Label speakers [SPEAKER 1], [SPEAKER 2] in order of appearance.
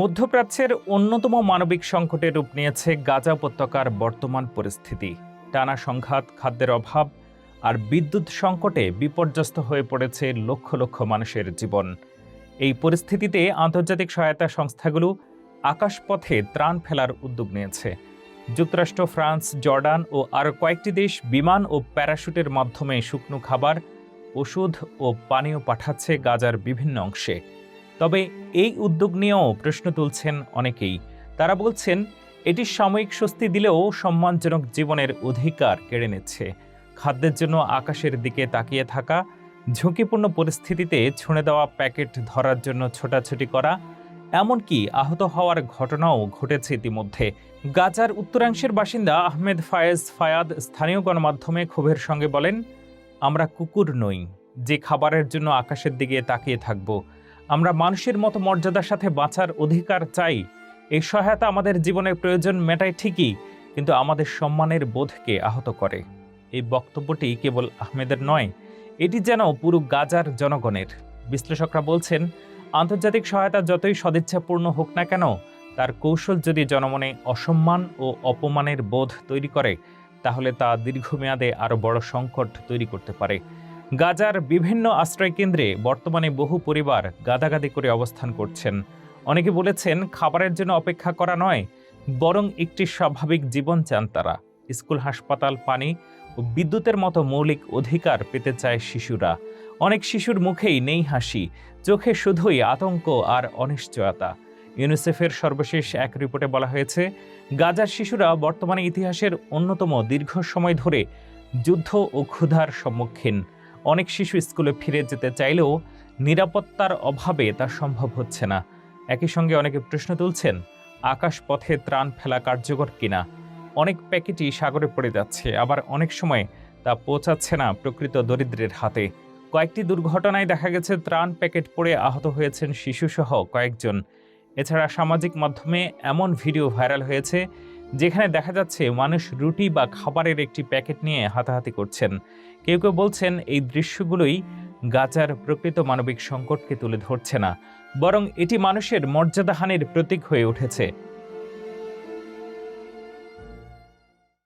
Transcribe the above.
[SPEAKER 1] মধ্যপ্রাচ্যের অন্যতম মানবিক সংকটে রূপ নিয়েছে গাজা উপত্যকার বর্তমান পরিস্থিতি। টানা সংঘাত, খাদ্যের অভাব আর বিদ্যুৎ সংকটে বিপর্যস্ত হয়ে পড়েছে লক্ষ লক্ষ মানুষের জীবন। এই পরিস্থিতিতে আন্তর্জাতিক সহায়তা সংস্থাগুলো আকাশপথে ত্রাণ ফেলার উদ্যোগ নিয়েছে। যুক্তরাষ্ট্র, ফ্রান্স, জর্ডান ও আরও কয়েকটি দেশ বিমান ও প্যারাশুটের মাধ্যমে শুকনো খাবার, ওষুধ ও পানীয় পাঠাচ্ছে গাজার বিভিন্ন অংশে। তবে এই উদ্যোগ নিয়েও প্রশ্ন তুলছেন অনেকেই। তারা বলছেন, এটি সাময়িক স্বস্তি দিলেও সম্মানজনক জীবনের অধিকার কেড়ে নিচ্ছে। খাদ্যের জন্য আকাশের দিকে তাকিয়ে থাকা, ঝুঁকিপূর্ণ পরিস্থিতিতে ছুঁড়ে দেওয়া প্যাকেট ধরার জন্য ছোটাছুটি করা, এমনকি আহত হওয়ার ঘটনাও ঘটেছে ইতিমধ্যে। গাজার উত্তরাংশের বাসিন্দা আহমেদ ফায়েজ ফায়াদ স্থানীয় গণমাধ্যমে ক্ষোভের সঙ্গে বলেন, আমরা কুকুর নই, যে খাবারের জন্য আকাশের দিকে তাকিয়ে থাকব। আমরা মানুষের মতো মর্যাদার সাথে বাঁচার অধিকার চাই। এই সহায়তা আমাদের জীবনের প্রয়োজন মেটায় ঠিকই, কিন্তু আমাদের সম্মানের বোধকে আহত করে। এই বক্তব্যটি কেবল আহমেদের নয়, এটি যেন পুরো গাজার জনগণের। বিশ্লেষকরা বলছেন, আন্তর্জাতিক সহায়তা যতই সদিচ্ছাপূর্ণ হোক না কেন, তার কৌশল যদি জনমনে অসম্মান ও অপমানের বোধ তৈরি করে, তাহলে তা দীর্ঘমেয়াদে আরও বড় সংকট তৈরি করতে পারে। গাজার বিভিন্ন আশ্রয়কেন্দ্রে বর্তমানে বহু পরিবার গাদাগাদি করে অবস্থান করছেন। অনেকে বলেছেন খাবারের জন্য অপেক্ষা করা নয়, বরং একটি স্বাভাবিক জীবন চান তারা। স্কুল, হাসপাতাল, পানি ও বিদ্যুতের মতো মৌলিক অধিকার পেতে চায় শিশুরা। অনেক শিশুর মুখেই নেই হাসি, চোখে শুধুই আতঙ্ক আর অনিশ্চয়তা। ইউনিসেফের সর্বশেষ এক রিপোর্টে বলা হয়েছে, গাজার শিশুরা বর্তমানে ইতিহাসের অন্যতম দীর্ঘ সময় ধরে যুদ্ধ ও ক্ষুধার সম্মুখীন। অনেক শিশু স্কুলে ফিরে যেতে চাইলেও নিরাপত্তার অভাবে তা সম্ভব হচ্ছে না। একই সঙ্গে অনেকে প্রশ্ন তুলছেন, আকাশ পথে ত্রাণ ফেলা কার্যকর কিনা? অনেক প্যাকেটই সাগরে পড়ে যাচ্ছে, আবার অনেক সময় তা পৌঁছাচ্ছে না প্রকৃত দরিদ্রের হাতে। কয়েকটি দুর্ঘটনায় দেখা গেছে, ত্রাণ প্যাকেট পড়ে আহত হয়েছেন শিশুসহ কয়েকজন। এছাড়া সামাজিক মাধ্যমে এমন ভিডিও ভাইরাল হয়েছে যেখানে দেখা যাচ্ছে মানুষ রুটি বা খাবারের একটি প্যাকেট নিয়ে হাতাহাতি করছেন। কেউ কেউ বলছেন এই দৃশ্যগুলোই গাজার প্রকৃত মানবিক সংকটকে তুলে ধরছে না, বরং এটি মানুষের মর্যাদাহানির প্রতীক হয়ে উঠেছে।